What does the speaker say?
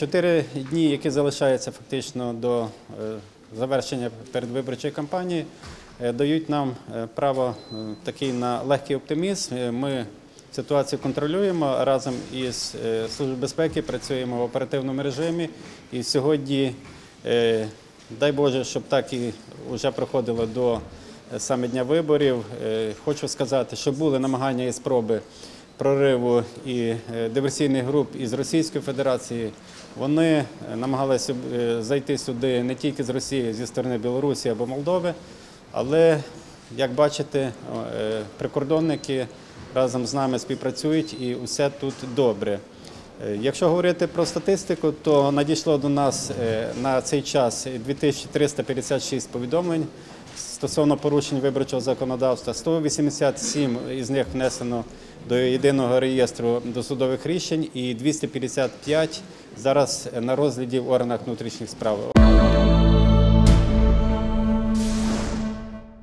Чотири дні, які залишаються фактично до е, завершення передвиборчої кампанії, е, дають нам е, право такий на легкий оптимізм. Ми ситуацію контролюємо разом із Службою безпеки, працюємо в оперативному режимі. І сьогодні, дай Боже, щоб так і вже проходило до саме дня виборів. Хочу сказати, що були намагання і спроби прориву і е, диверсійних груп із Російської Федерації. Вони е, намагалися е, зайти сюди не тільки з Росії, зі сторони Білорусі або Молдови, але, як бачите, прикордонники разом з нами співпрацюють і усе тут добре. Якщо говорити про статистику, то надійшло до нас на цей час 2356 повідомлень стосовно порушень виборчого законодавства. 187 із них внесено до єдиного реєстру досудових рішень і 255 зараз на розгляді в органах внутрішніх справ.